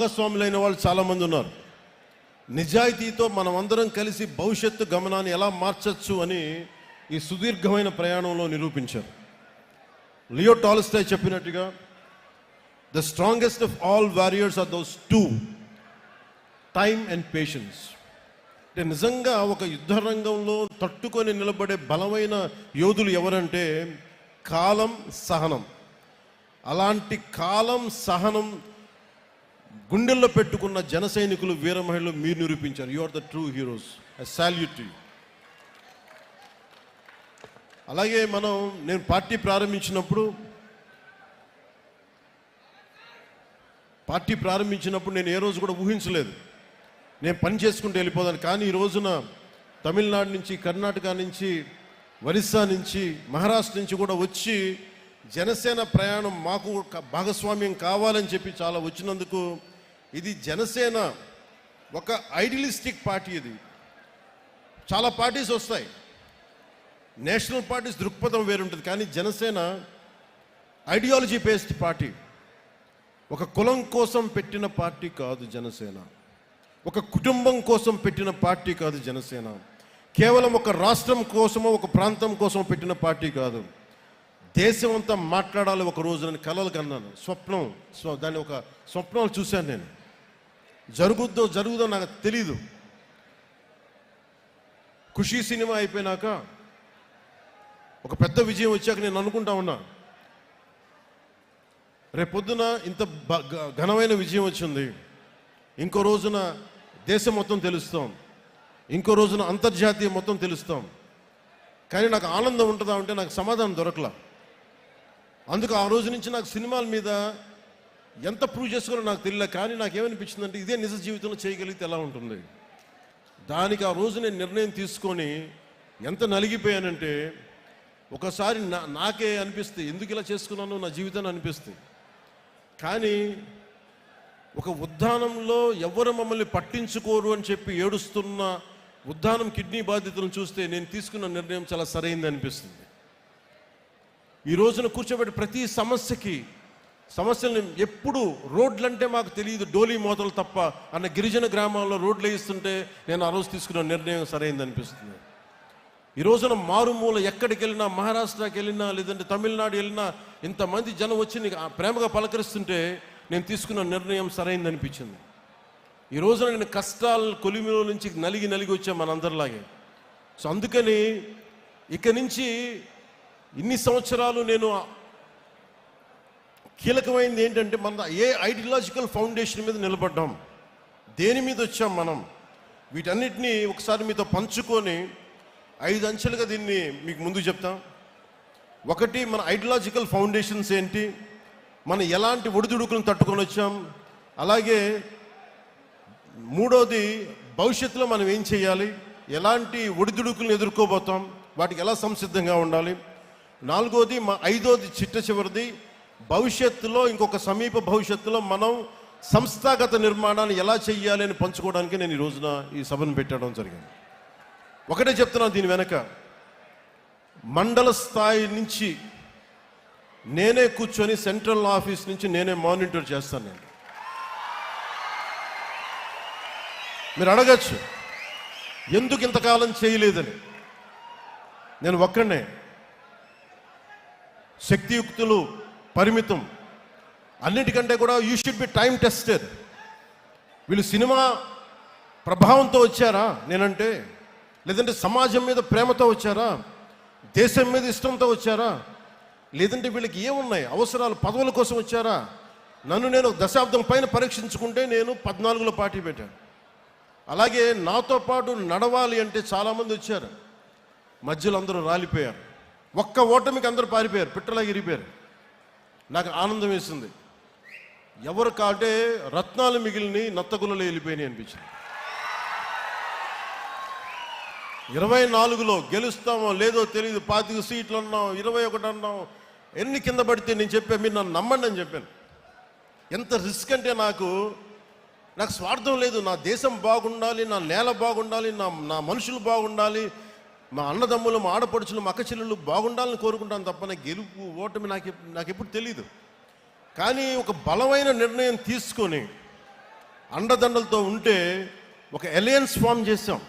భాగస్వాములైన వాళ్ళు చాలామంది ఉన్నారు. నిజాయితీతో మనమందరం కలిసి భవిష్యత్తు గమనాన్ని ఎలా మార్చచ్చు అని ఈ సుదీర్ఘమైన ప్రయాణంలో నిరూపించారు. లియో టాలిస్టాయ్ చెప్పినట్టుగా the strongest of all warriors are those two time and patience అంటే నిజంగా ఒక యుద్ధ రంగంలో తట్టుకొని నిలబడే బలమైన యోధులు ఎవరంటే కాలం సహనం. అలాంటి కాలం సహనం గుండెల్లో పెట్టుకున్న జన సైనికులు వీర మహిళలు మీరు నిరూపించారు. You are the true heroes I salute you అలాగే మనం నేను పార్టీ ప్రారంభించినప్పుడు పార్టీ ప్రారంభించినప్పుడు నేను ఏ రోజు కూడా ఊహించలేదు. నేను పని చేసుకుంటూ వెళ్ళిపోదాను. కానీ ఈ రోజున తమిళనాడు నుంచి కర్ణాటక నుంచి ఒరిస్సా నుంచి మహారాష్ట్ర నుంచి కూడా వచ్చి జనసేన ప్రయాణం మాకు భాగస్వామ్యం కావాలని చెప్పి చాలా వచ్చినందుకు ఇది జనసేన ఒక ఐడియలిస్టిక్ పార్టీ ఇది. చాలా పార్టీస్ వస్తాయి. నేషనల్ పార్టీస్ దృక్పథం వేరుంటుంది. కానీ జనసేన ఐడియాలజీ బేస్డ్ పార్టీ. ఒక కులం కోసం పెట్టిన పార్టీ కాదు జనసేన. ఒక కుటుంబం కోసం పెట్టిన పార్టీ కాదు జనసేన. కేవలం ఒక రాష్ట్రం కోసమో ఒక ప్రాంతం కోసమో పెట్టిన పార్టీ కాదు. దేశం అంతా మాట్లాడాలి ఒక రోజు నేను కలలు కన్నాను. స్వప్నం స్వ దాన్ని ఒక స్వప్నాలు చూశాను నేను. జరుగుద్దో జరుగుదో నాకు తెలీదు. ఖుషీ సినిమా అయిపోయినాక ఒక పెద్ద విజయం వచ్చాక నేను అనుకుంటా ఉన్నా. రేపొద్దున ఇంత ఘనమైన విజయం వచ్చింది. ఇంకో రోజున దేశం మొత్తం తెలుస్తాం. ఇంకో రోజున అంతర్జాతీయ మొత్తం తెలుస్తాం. కానీ నాకు ఆనందం ఉంటుందా అంటే నాకు సమాధానం దొరకలా. అందుకు ఆ రోజు నుంచి నాకు సినిమాల మీద ఎంత ప్రూవ్ చేసుకోవాలో నాకు తెలియలే కానీ నాకు ఏమనిపించిందంటే ఇదే నిజ జీవితంలో చేయగలిగితే ఎలా ఉంటుంది? దానికి ఆ రోజు నేను నిర్ణయం తీసుకొని ఎంత నలిగిపోయానంటే ఒకసారి నా నాకే అనిపిస్తే ఎందుకు ఇలా చేసుకున్నానో నా జీవితాన్ని అనిపిస్తుంది కానీ ఒక ఉద్దానంలో ఎవరు మమ్మల్ని పట్టించుకోరు అని చెప్పి ఏడుస్తున్న ఉద్దానం కిడ్నీ బాధితులను చూస్తే నేను తీసుకున్న నిర్ణయం చాలా సరైంది అనిపిస్తుంది. ఈ రోజున కూర్చోబెట్టి ప్రతి సమస్యకి సమస్యలను ఎప్పుడు రోడ్లంటే మాకు తెలియదు డోలీ మోతలు తప్ప అన్న గిరిజన గ్రామాల్లో రోడ్లు వేయిస్తుంటే నేను ఆ రోజు తీసుకున్న నిర్ణయం సరైంది అనిపిస్తుంది. ఈ రోజున మారుమూల ఎక్కడికి వెళ్ళినా మహారాష్ట్రకి వెళ్ళినా లేదంటే తమిళనాడు వెళ్ళినా ఇంతమంది జనం వచ్చి నీకు ప్రేమగా పలకరిస్తుంటే నేను తీసుకున్న నిర్ణయం సరైంది అనిపించింది. ఈ రోజున నేను కష్టాల కొలిమిలో నుంచి నలిగి నలిగి వచ్చా మనందరిలాగే. సో అందుకని ఇక నుంచి ఇన్ని సంవత్సరాలు నేను కీలకమైనది ఏంటంటే మన ఏ ఐడియాలజికల్ ఫౌండేషన్ మీద నిలబడ్డాం దేని మీద వచ్చాం మనం? వీటన్నిటినీ ఒకసారి మీతో పంచుకొని ఐదు అంచెలుగా దీన్ని మీకు ముందు చెప్తాం. ఒకటి మన ఐడియాలజికల్ ఫౌండేషన్స్ ఏంటి? మనం ఎలాంటి ఒడిదుడుకులను తట్టుకొని వచ్చాం? అలాగే మూడోది భవిష్యత్తులో మనం ఏం చేయాలి? ఎలాంటి ఒడిదుడుకులను ఎదుర్కోబోతాం? వాటికి ఎలా సంసిద్ధంగా ఉండాలి? నాలుగోది మా ఐదోది చిట్ట చివరిది భవిష్యత్తులో ఇంకొక సమీప భవిష్యత్తులో మనం సంస్థాగత నిర్మాణాన్ని ఎలా చెయ్యాలి అని పంచుకోవడానికి నేను ఈ రోజున ఈ సభను పెట్టడం జరిగింది. ఒకటే చెప్తున్నాను దీని వెనక. మండల స్థాయి నుంచి నేనే కూర్చొని సెంట్రల్ ఆఫీస్ నుంచి నేనే మానిటర్ చేస్తాను నేను. మీరు అడగచ్చు ఎందుకు ఇంతకాలం చేయలేదని. నేను ఒక్కడనే. శక్తియుక్తులు పరిమితం. అన్నిటికంటే కూడా you should be time tested వీళ్ళు సినిమా ప్రభావంతో వచ్చారా? నేనంటే లేదంటే సమాజం మీద ప్రేమతో వచ్చారా? దేశం మీద ఇష్టంతో వచ్చారా? లేదంటే వీళ్ళకి ఏమున్నాయి? అవసరాలు పదవుల కోసం వచ్చారా? నన్ను నేను దశాబ్దం పైన పరీక్షించుకుంటే నేను పద్నాలుగులో పార్టీ పెట్టాను. అలాగే నాతో పాటు నడవాలి అంటే చాలామంది వచ్చారు. మధ్యలో అందరూ రాలిపోయారు. ఒక్క ఓటమికి అందరూ పారిపోయారు. పిట్టలా ఇరిపోయారు నాకు ఆనందం వేసింది. ఎవరు కాటే రత్నాలు మిగిలిని నత్తగులలో వెళ్ళిపోయినాయి అనిపించింది. ఇరవై నాలుగులో గెలుస్తామో లేదో తెలియదు పాతిక సీట్లు అన్నాం ఇరవై ఒకటి అన్నాం. ఎన్ని కింద పడితే నేను చెప్పాను మీరు నన్ను నమ్మండి అని చెప్పాను. ఎంత రిస్క్ అంటే నాకు నాకు స్వార్థం లేదు. నా దేశం బాగుండాలి నా నేల బాగుండాలి నా నా మనుషులు బాగుండాలి మా అన్నదమ్ములు మా ఆడపడుచులు మా అక్క బాగుండాలని కోరుకుంటాను తప్ప నాకు గెలుపు ఓటమి నాకు నాకు ఎప్పుడు తెలియదు కానీ ఒక బలమైన నిర్ణయం తీసుకొని అండదండలతో ఉంటే ఒక ఎలయన్స్ ఫామ్ చేశాం.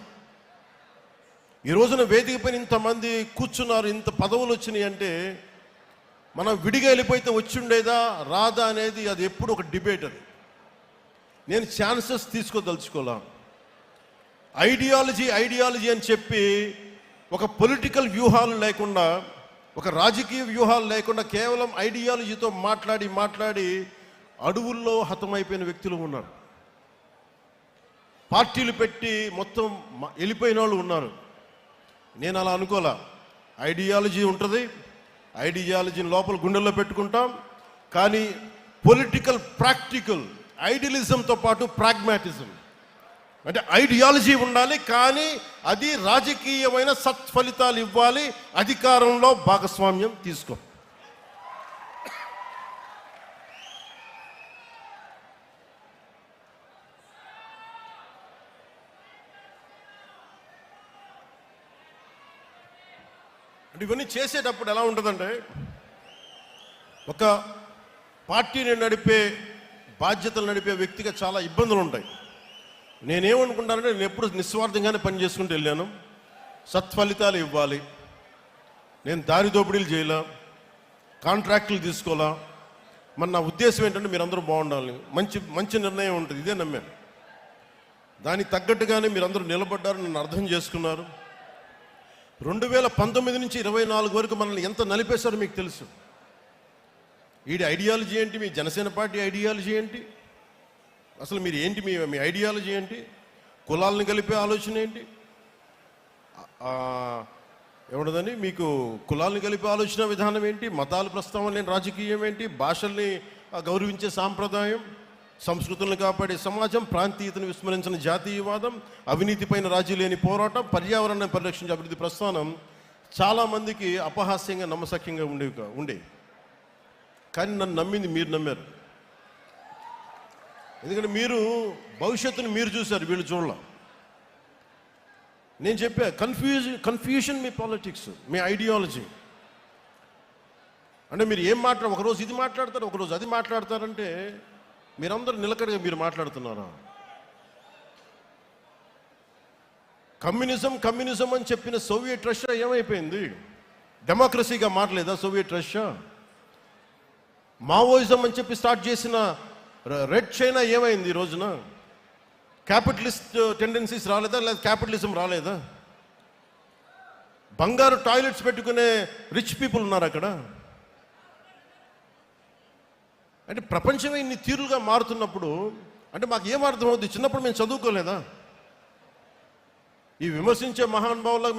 ఈ రోజున వేదిక పైన ఇంతమంది కూర్చున్నారు ఇంత పదవులు వచ్చినాయి అంటే మనం విడిగా వెళ్ళిపోయితే వచ్చి ఉండేదా రాదా అనేది అది ఎప్పుడు ఒక డిబేట్ అది. నేను ఛాన్సెస్ తీసుకోదలుచుకోలే. ఐడియాలజీ ఐడియాలజీ అని చెప్పి ఒక పొలిటికల్ వ్యూహాలు లేకుండా ఒక రాజకీయ వ్యూహాలు లేకుండా కేవలం ఐడియాలజీతో మాట్లాడి మాట్లాడి అడవుల్లో హతమైపోయిన వ్యక్తులు ఉన్నారు. పార్టీలు పెట్టి మొత్తం వెళ్ళిపోయిన వాళ్ళు ఉన్నారు. నేను అలా అనుకోలే. ఐడియాలజీ ఉంటుంది ఐడియాలజీని లోపల గుండెల్లో పెట్టుకుంటాం కానీ పొలిటికల్ ప్రాక్టికల్ ఐడియలిజంతో పాటు ప్రాగ్మాటిజం అంటే ఐడియాలజీ ఉండాలి కానీ అది రాజకీయమైన సత్ఫలితాలు ఇవ్వాలి అధికారంలో భాగస్వామ్యం తీసుకో. అంటే ఇవన్నీ చేసేటప్పుడు ఎలా ఉంటుందంటే ఒక పార్టీని నడిపే బాధ్యతలు నడిపే వ్యక్తిగా చాలా ఇబ్బందులు ఉంటాయి. నేనేమనుకుంటానంటే నేను ఎప్పుడు నిస్వార్థంగానే పని చేసుకుంటూ వెళ్ళాను. సత్ఫలితాలు ఇవ్వాలి. నేను దారి దోపిడీలు చేయలా. కాంట్రాక్టులు తీసుకోవాలా మరి నా ఉద్దేశం ఏంటంటే మీరందరూ బాగుండాలి మంచి మంచి నిర్ణయం ఉంటుంది. ఇదే నమ్మాను. దానికి తగ్గట్టుగానే మీరందరూ నిలబడ్డారు నన్ను అర్థం చేసుకున్నారు. రెండు వేల పంతొమ్మిది నుంచి ఇరవై నాలుగు వరకు మనల్ని ఎంత నలిపేశారో మీకు తెలుసు. వీడి ఐడియాలజీ ఏంటి? మీ జనసేన పార్టీ ఐడియాలజీ ఏంటి? అసలు మీరు ఏంటి మీ మీ ఐడియాలజీ ఏంటి? కులాలను కలిపే ఆలోచన ఏంటి? ఆ, మీకు కులాలను కలిపే ఆలోచన విధానం ఏంటి? మతాలు ప్రస్తావన లేని రాజకీయం ఏంటి? భాషల్ని గౌరవించే సాంప్రదాయం సంస్కృతులను కాపాడే సమాజం ప్రాంతీయతను విస్మరించిన జాతీయవాదం అవినీతిపైన రాజీ లేని పోరాటం పర్యావరణాన్ని పరిరక్షించే అభివృద్ధి ప్రస్థానం చాలామందికి అపహాస్యంగా నమ్మసక్యంగా ఉండేవి ఉండేవి. కానీ నన్ను నమ్మింది మీరు నమ్మారు. ఎందుకంటే మీరు భవిష్యత్తును మీరు చూశారు వీళ్ళు చూడాల. నేను చెప్పా కన్ఫ్యూజ్ కన్ఫ్యూషన్ మీ పాలిటిక్స్ మీ ఐడియాలజీ అంటే మీరు ఏం మాట్లాడ ఒకరోజు ఇది మాట్లాడతారు ఒకరోజు అది మాట్లాడతారంటే మీరందరూ నిలకడగా మీరు మాట్లాడుతున్నారా? కమ్యూనిజం కమ్యూనిజం అని చెప్పిన సోవియట్ రష్యా ఏమైపోయింది? డెమోక్రసీగా మారలేదా సోవియట్ రష్యా? మావోయిజం అని చెప్పి స్టార్ట్ చేసిన రెడ్ చైనా ఏమైంది ఈ రోజున? క్యాపిటలిస్ట్ టెండెన్సీస్ uh, రాలేదా? లేదా క్యాపిటలిజం రాలేదా? బంగారు టాయిలెట్స్ పెట్టుకునే రిచ్ పీపుల్ ఉన్నారు అక్కడ. అంటే ప్రపంచమే ఇన్ని తీరులుగా మారుతున్నప్పుడు అంటే మాకు ఏం అర్థమవుద్ది? చిన్నప్పుడు మేము చదువుకోలేదా? ఈ విమర్శించే మహానుభావులకు